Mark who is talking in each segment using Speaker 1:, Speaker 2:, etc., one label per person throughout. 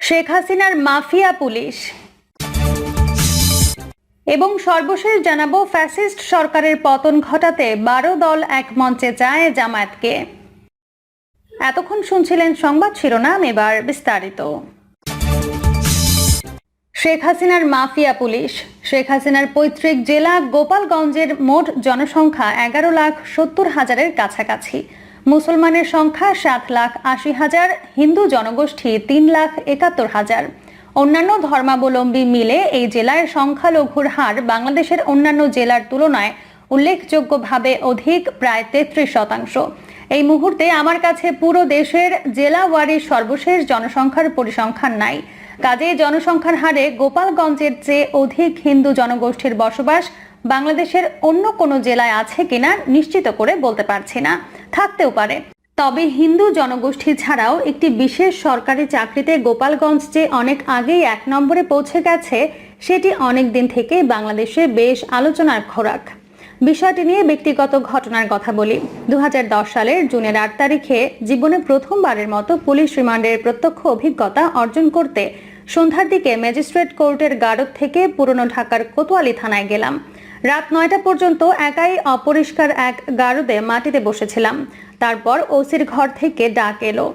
Speaker 1: শেখ হাসিনার mafia police. এবং সর্বশেষ জানাব, ফ্যাসিস্ট সরকারের পতন ঘটাতে বারো দল এক মঞ্চে চায় জামায়াতকে। এতক্ষণ শুনছিলেন সংবাদ শিরোনাম, এবার বিস্তারিত। শেখ হাসিনার মাফিয়া পুলিশ। শেখ হাসিনার পৈতৃক জেলা গোপালগঞ্জের মোট জনসংখ্যা এগারো লাখ সত্তর হাজারের কাছাকাছি। মুসলমানের সংখ্যা সাত লাখ আশি হাজার, হিন্দু জনগোষ্ঠী তিন লাখ একাত্তর হাজার। অন্যান্য ধর্মাবলম্বী মিলে এই জেলার সংখ্যালঘুর হার বাংলাদেশের অন্যান্য জেলার তুলনায় উল্লেখযোগ্যভাবে অধিক, প্রায় তেত্রিশ শতাংশ। এই মুহূর্তে আমার কাছে পুরো দেশের জেলা ওয়ারির সর্বশেষ জনসংখ্যার পরিসংখ্যান নাই। কাজে জনসংখ্যার হারে গোপালগঞ্জের চেয়ে অধিক হিন্দু জনগোষ্ঠীর বসবাস বাংলাদেশের অন্য কোনো জেলায় আছে কিনা নিশ্চিত করে বলতে পারছি না। থাকতেও পারে। তবে হিন্দু জনগোষ্ঠী ছাড়াও একটি বিশেষ সরকারি চাকরিতে গোপালগঞ্জ যে অনেক আগেই এক নম্বরে পৌঁছে গেছে, সেটি অনেক দিন থেকে বাংলাদেশে বেশ আলোচনার খোরাক। বিষয়টি নিয়ে ব্যক্তিগত ঘটনার কথা বলি। দু হাজার দশ সালের জুনের আট তারিখে জীবনে প্রথমবারের মতো পুলিশ রিমান্ডের প্রত্যক্ষ অভিজ্ঞতা অর্জন করতে সন্ধ্যার দিকে ম্যাজিস্ট্রেট কোর্টের গারদ থেকে পুরনো ঢাকার কোতোয়ালি থানায় গেলাম। রাত নয়টা পর্যন্ত একাই অপরিষ্কার এক গারদে মাটিতে বসেছিলাম। তারপর ওসির ঘর থেকে ডাক এলো।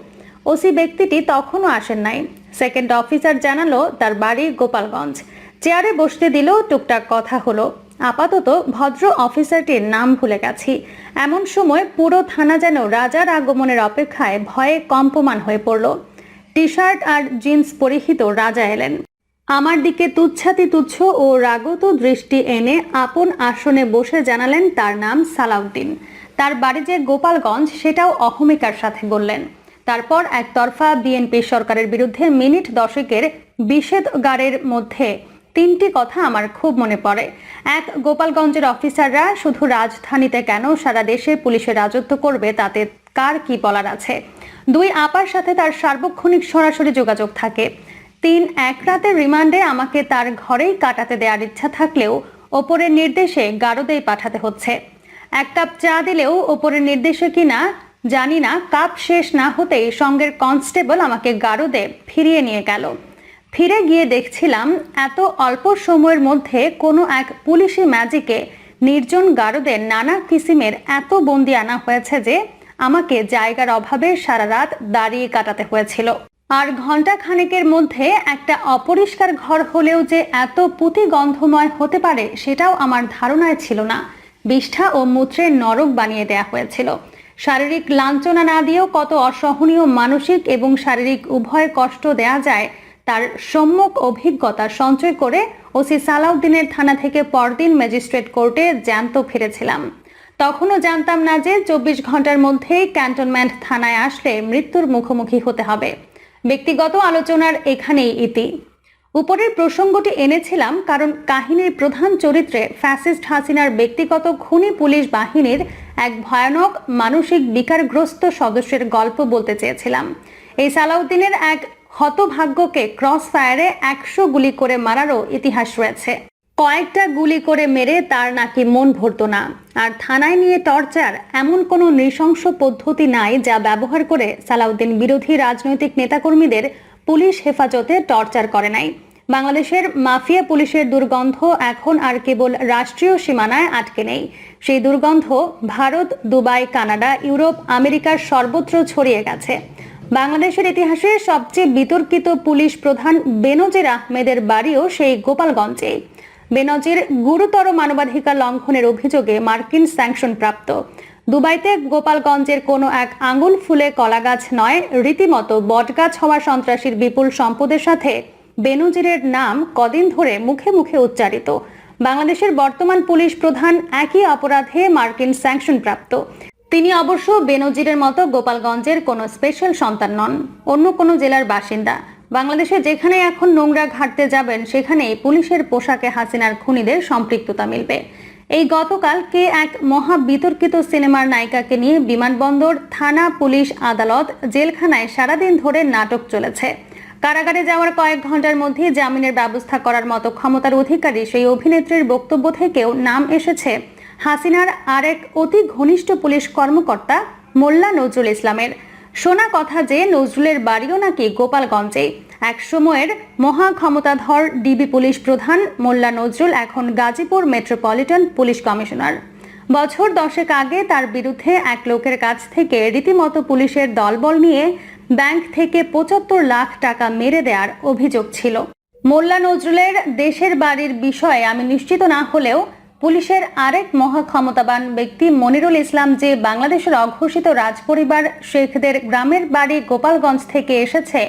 Speaker 1: ওসি ব্যক্তিটি তখনও আসেন নাই। সেকেন্ড অফিসার জানালো তার বাড়ি গোপালগঞ্জ। চেয়ারে বসতে দিল, টুকটাক কথা হলো। আপাতত ভদ্র অফিসারটির নাম ভুলে গেছি। এমন সময় পুরো থানা যেন রাজার আগমনের অপেক্ষায় ভয়ে কম্পমান হয়ে পড়ল। টি শার্ট আর জিন্স পরিহিত রাজা এলেন। আমার দিকে তুচ্ছাতি তুচ্ছ ও রাগত দৃষ্টি এনে আপন আসনে বসে জানালেন তার নাম সালাউদ্দিন। তার বাড়ি যে গোপালগঞ্জ, সেটাও অহমিকার সাথে বললেন। তারপর একতরফা বিএনপি সরকারের বিরুদ্ধে মিনিট দশেকের বিষেধগারের মধ্যে তিনটি কথা আমার খুব মনে পড়ে। এক, গোপালগঞ্জের অফিসাররা শুধু রাজধানীতে কেন সারা দেশে পুলিশের রাজত্ব করবে, তাতে কার কি বলার আছে? দুই, আপার সাথে তার সার্বক্ষণিক সরাসরি যোগাযোগ থাকে। তিন এক রাতের রিমান্ডে আমাকে তার ঘরেই কাটাতে দেওয়ার ইচ্ছা থাকলেও ওপরের নির্দেশে গারদেই পাঠাতে হচ্ছে। এক কাপ চা দিলেও ওপরের নির্দেশে কিনা জানি না। কাপ শেষ না হতেই সঙ্গের কনস্টেবল আমাকে গারদে ফিরিয়ে নিয়ে গেল। ফিরে গিয়ে দেখছিলাম এত অল্প সময়ের মধ্যে কোনো এক পুলিশি ম্যাজিকে নির্জন গারদের নানা কিসিমের এত বন্দি আনা হয়েছে যে আমাকে জায়গার অভাবে সারা রাত দাঁড়িয়ে কাটাতে হয়েছিল। আর ঘণ্টা খানেকের মধ্যে একটা অপরিষ্কার ঘর হলেও যে এত পুঁতি গন্ধময় হতে পারে সেটাও আমার ধারণায় ছিল না। বিষ্ঠা ও মূত্রের নরক বানিয়ে দেয়া হয়েছিল। শারীরিক লাঞ্ছনা না দিয়েও কত অসহনীয় মানসিক এবং শারীরিক উভয় কষ্ট দেয়া যায়, তার সম্যক অভিজ্ঞতা সঞ্চয় করে ওসি সালাউদ্দিনের থানা থেকে পরদিন ম্যাজিস্ট্রেট কোর্টে জ্যান্ত ফিরেছিলাম। তখনও জানতাম না যে চব্বিশ ঘণ্টার মধ্যেই ক্যান্টনমেন্ট থানায় আসলে মৃত্যুর মুখোমুখি হতে হবে। ব্যক্তিগত আলোচনার এখানেই ইতি। উপরের প্রসঙ্গটি এনেছিলাম কারণ কাহিনীর প্রধান চরিত্রে ফ্যাসিস্ট হাসিনার ব্যক্তিগত খুনি পুলিশ বাহিনীর এক ভয়ানক মানসিক বিকারগ্রস্ত সদস্যের গল্প বলতে চেয়েছিলাম। এই সালাউদ্দিনের এক হতভাগ্যকে ক্রস ফায়ারে একশো গুলি করে মারারও ইতিহাস রয়েছে। কয়েকটা গুলি করে মেরে তার নাকি মন ভরতো না। আর থানায় নিয়ে টর্চার এমন কোনো নৃশংস পদ্ধতি নাই যা ব্যবহার করে সালাউদ্দিন বিরোধী রাজনৈতিক নেতাকর্মীদের পুলিশ হেফাজতে টর্চার করে নাই। বাংলাদেশের মাফিয়া পুলিশের দুর্গন্ধ এখন আর কেবল রাষ্ট্রীয় সীমানায় আটকে নেই। সেই দুর্গন্ধ ভারত, দুবাই, কানাডা, ইউরোপ, আমেরিকার সর্বত্র ছড়িয়ে গেছে। বাংলাদেশের ইতিহাসে সবচেয়ে বিতর্কিত পুলিশ প্রধান বেনজির আহমেদের বাড়িও সেই গোপালগঞ্জে বেনজির গুরুতর মানবাধিকার লঙ্ঘনের অভিযোগে মার্কিন স্যাংশন প্রাপ্ত। দুবাইতে গোপালগঞ্জের কোনো এক আঙুল ফুলে কলাগাছ নয়, রীতিমতো বটগাছ হওয়া সন্ত্রাসীর বিপুল সম্পদের সাথে বেনজিরের নাম কদিন ধরে মুখে মুখে উচ্চারিত। বাংলাদেশের বর্তমান পুলিশ প্রধান একই অপরাধে মার্কিন স্যাংশন প্রাপ্ত। তিনি অবশ্য বেনজিরের মতো গোপালগঞ্জের কোনো স্পেশাল সন্তান নন, অন্য কোনো জেলার বাসিন্দা। বাংলাদেশে যেখানে এখন নোংরা ঘাটতে যাবেন, সেখানেই পুলিশের পোশাকে হাসিনার খুনিদের সম্পৃক্ততা মিলবে। এই গতকাল কে এক মহা বিতর্কিত সিনেমার নায়িকাকে নিয়ে বিমানবন্দর, থানা, পুলিশ, আদালত, জেলখানায় সারাদিন ধরে নাটক চলেছে। কারাগারে যাওয়ার কয়েক ঘণ্টার মধ্যে জামিনের ব্যবস্থা করার মতো ক্ষমতার অধিকারী সেই অভিনেত্রীর বক্তব্য থেকেও নাম এসেছে হাসিনার আরেক অতি ঘনিষ্ঠ পুলিশ কর্মকর্তা মোল্লা নজরুল ইসলামের। শোনা কথা যে নজরুলের বাড়িও নাকি গোপালগঞ্জে। এক সময়ের মহা ক্ষমতাধর ডিবি পুলিশ প্রধান মোল্লা নজরুল এখন গাজীপুর মেট্রোপলিটন পুলিশ কমিশনার। বছর দশেক আগে তার বিরুদ্ধে এক লোকের কাছ থেকে রীতিমতো পুলিশের দলবল নিয়ে ব্যাংক থেকে পঁচাত্তর লাখ টাকা মেরে দেওয়ার অভিযোগ ছিল। মোল্লা নজরুলের দেশের বাড়ির বিষয়ে আমি নিশ্চিত না হলেও পুলিশের আরেক মহা ক্ষমতাবান ব্যক্তি মনিরুল ইসলাম যে বাংলাদেশের অঘোষিত রাজপরিবার শেখদের গ্রামের বাড়ি গোপালগঞ্জ থেকে এসেছে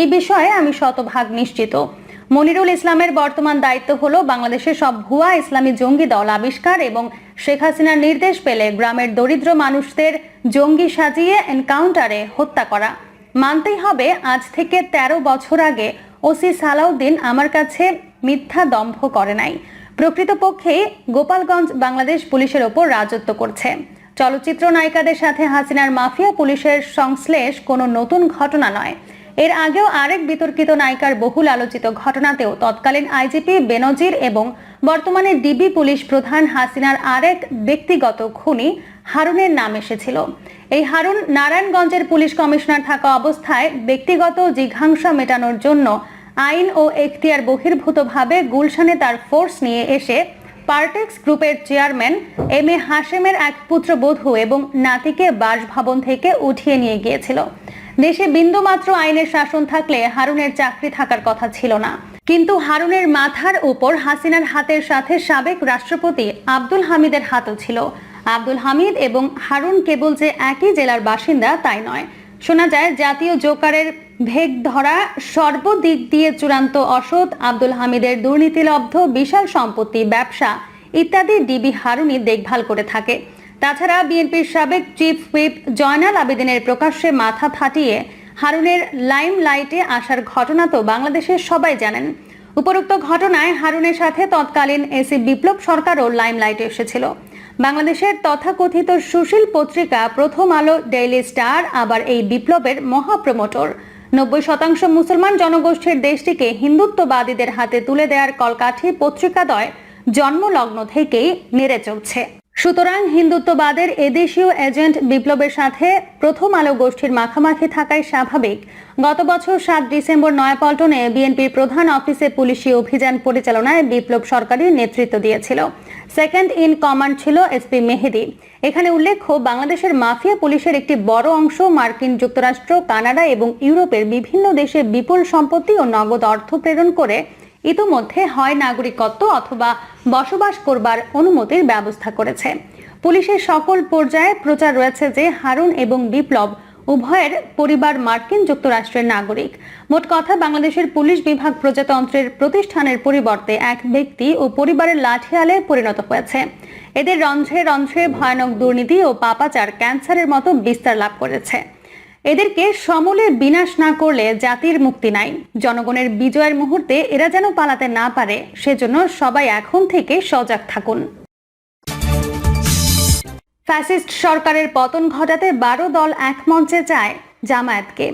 Speaker 1: এই বিষয়ে আমি শতভাগ নিশ্চিত। মনিরুল ইসলামের বর্তমান দায়িত্ব হলো বাংলাদেশের সব ভুয়া ইসলামী জঙ্গি দল আবিষ্কার এবং শেখ হাসিনার নির্দেশ পেলে গ্রামের দরিদ্র মানুষদের জঙ্গি সাজিয়ে এনকাউন্টারে হত্যা করা। মানতেই হবে আজ থেকে ১৩ বছর আগে ওসি সালাউদ্দিন আমার কাছে মিথ্যা দম্ভ করে নাই। প্রকৃতপক্ষে গোপালগঞ্জ বাংলাদেশ পুলিশের ওপর রাজত্ব করছে। চলচ্চিত্র নায়িকাদের সাথে হাসিনার মাফিয়া পুলিশের সংশ্লেষ কোনো নতুন ঘটনা নয়। এর আগেও আরেক বিতর্কিত নায়িকার বহুল আলোচিত ঘটনাতেও তৎকালীন আইজিপি বেনজির এবং বর্তমানে ডিবি পুলিশ প্রধান হাসিনার আরেক ব্যক্তিগত খুনি হারুনের নাম এসেছিল। এই হারুন নারায়ণগঞ্জের পুলিশ কমিশনার থাকা অবস্থায় ব্যক্তিগত জিঘাংসা মেটানোর জন্য আইন ও এখতিয়ার বহির্ভূতভাবে গুলশানে তার ফোর্স নিয়ে এসে পার্টেক্স গ্রুপের চেয়ারম্যান এম এ হাশেমের এক পুত্রবধূ এবং নাতিকে বাসভবন থেকে উঠিয়ে নিয়ে গিয়েছিল। দেশে বিন্দুমাত্র আইনের শাসন থাকলে হারুনের চাকরি থাকার কথা ছিল না। কিন্তু হারুনের মাথার উপর হাসিনার হাতের সাথে সাবেক রাষ্ট্রপতি আব্দুল হামিদের হাতও ছিল। আব্দুল হামিদ এবং হারুন কেবল যে একই জেলার বাসিন্দা, তাই নয়। শোনা যায় জাতীয় জোকারের ভেগ ধরা সর্বদিক দিয়ে চূড়ান্ত অসৎ, আব্দুল হামিদের দুর্নীতিলব্ধ, বিশাল সম্পত্তি, ব্যবসা ইত্যাদি ডিবি হারুনি দেখভাল করে থাকে। তাছাড়া বিএনপির সাবেক চিফ হুইপ জয়নাল আবেদিনের প্রকাশ্যে মাথা ফাটিয়ে হারুনের লাইম লাইটে আসার ঘটনা তো বাংলাদেশের সবাই জানেন। উপরোক্ত ঘটনায় হারুনের সাথে তৎকালীন এসি বিপ্লব সরকারও লাইম লাইটে এসেছিল। বাংলাদেশের তথাকথিত সুশীল পত্রিকা প্রথম আলো, ডেইলি স্টার, আবার এই বিপ্লবের মহাপ্রমোটর। নব্বই শতাংশ মুসলমান জনগোষ্ঠীর দেশটিকে হিন্দুত্ববাদীদের হাতে তুলে দেওয়ার কলকাঠি পত্রিকাদয় জন্মলগ্ন থেকেই নেড়ে চলছে। সুতরাং হিন্দুত্ববাদের এদেশীয় এজেন্ট বিপ্লবের সাথে প্রথম আলো গোষ্ঠীর মাখামাখি থাকাই স্বাভাবিক। গত বছর সাত ডিসেম্বর নয়াপল্টনে বিএনপির প্রধান অফিসে পুলিশি অভিযান পরিচালনায় বিপ্লব সরকারের নেতৃত্ব দিয়েছিল। সেকেন্ড ইন কমান্ড ছিল এসপি মেহেদি। এখানে উল্লেখ্য, বাংলাদেশের মাফিয়া পুলিশের একটি বড় অংশ মার্কিন যুক্তরাষ্ট্র, কানাডা এবং ইউরোপের বিভিন্ন দেশে বিপুল সম্পত্তি ও নগদ অর্থ প্রেরণ করে ইতোমধ্যে হয় নাগরিকত্ব অথবা বসবাস করবার অনুমতির ব্যবস্থা করেছে। পুলিশের সকল পর্যায়ে প্রচার রয়েছে যে হারুন এবং বিপ্লব উভয়ের পরিবার মার্কিন যুক্তরাষ্ট্রের নাগরিক। মোট কথা, বাংলাদেশের পুলিশ বিভাগ প্রজাতন্ত্রের প্রতিষ্ঠানের পরিবর্তে এক ব্যক্তি ও পরিবারের লাঠিয়ালে পরিণত হয়েছে। এদের রন্ধ্রে রন্ধ্রে ভয়ানক দুর্নীতি ও পাপাচার ক্যান্সারের মতো বিস্তার লাভ করেছে। এদেরকে সমূলে বিনাশ না করলে জাতির মুক্তি নাই। জনগণের বিজয়ের মুহূর্তে এরা যেন পালাতে না পারে, সেজন্য সবাই এখন থেকে সজাগ থাকুন। ফ্যাসিস্ট সরকারের পতন ঘটাতে বারো দল এক মঞ্চে চায় জামায়াতকে।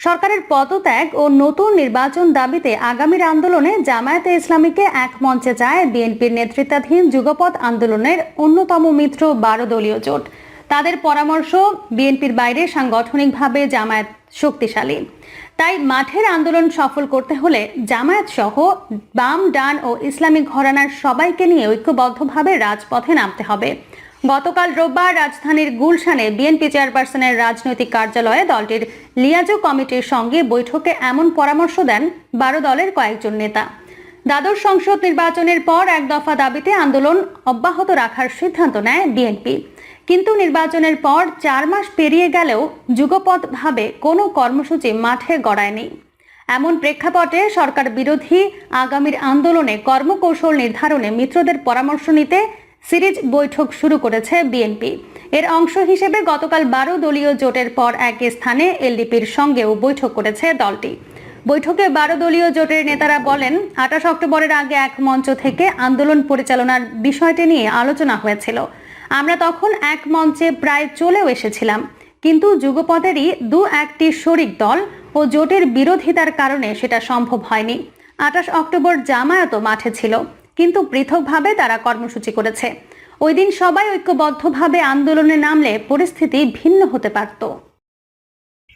Speaker 1: সরকারের পদত্যাগ ও নতুন নির্বাচন দাবিতে আগামীর আন্দোলনে জামায়াতে ইসলামীকে এক মঞ্চে চায় বিএনপির নেতৃত্বাধীন যুগপৎ আন্দোলনের অন্যতম মিত্র বারো দলীয় জোট। তাদের পরামর্শ বিএনপির বাইরে সাংগঠনিকভাবে জামায়াত শক্তিশালী। তাই মাঠের আন্দোলন সফল করতে হলে জামায়াত সহ বাম, ডান ও ইসলামিক ঘরানার সবাইকে নিয়ে ঐক্যবদ্ধভাবে রাজপথে নামতে হবে। গতকাল রোববার রাজধানীর গুলশানে বিএনপি চেয়ারপারসনের রাজনৈতিক কার্যালয়ে দলটির লিয়াজো কমিটির সঙ্গে বৈঠকে এমন পরামর্শ দেন বারো দলের কয়েকজন নেতা। দ্বাদশ সংসদ নির্বাচনের পর এক দফা দাবিতে আন্দোলন অব্যাহত রাখার সিদ্ধান্ত নেয় বিএনপি। কিন্তু নির্বাচনের পর চার মাস পেরিয়ে গেলেও যুগপৎভাবে কোনো কর্মসূচি মাঠে গড়ায়নি। এমন প্রেক্ষাপটে সরকার বিরোধী আগামীর আন্দোলনে কর্মকৌশল নির্ধারণে মিত্রদের পরামর্শ নিতে সিরিজ বৈঠক শুরু করেছে বিএনপি। এর অংশ হিসেবে গতকাল বারো দলীয় জোটের পর এক স্থানে এলডিপির সঙ্গেও বৈঠক করেছে দলটি। বৈঠকে বারো দলীয় জোটের নেতারা বলেন, আঠাশ অক্টোবরের আগে এক মঞ্চ থেকে আন্দোলন পরিচালনার বিষয়টি নিয়ে আলোচনা হয়েছিল। আমরা তখন এক মঞ্চে প্রায় চলেও এসেছিলাম। কিন্তু যুগপদেরই দু একটি শরিক দল ও জোটের বিরোধিতার কারণে সেটা সম্ভব হয়নি। আঠাশ অক্টোবর জামায়াতও মাঠে ছিল, কিন্তু পৃথকভাবে তারা কর্মসূচি করেছে। ওই দিন সবাই ঐক্যবদ্ধভাবে আন্দোলনে নামলে পরিস্থিতি ভিন্ন হতে পারত।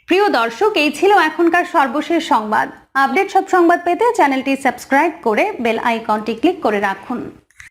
Speaker 1: প্রিয় দর্শক, এই ছিল এখনকার সর্বশেষ সংবাদ। আপডেট সব সংবাদ পেতে চ্যানেলটি সাবস্ক্রাইব করে বেল আইকনটি ক্লিক করে রাখুন।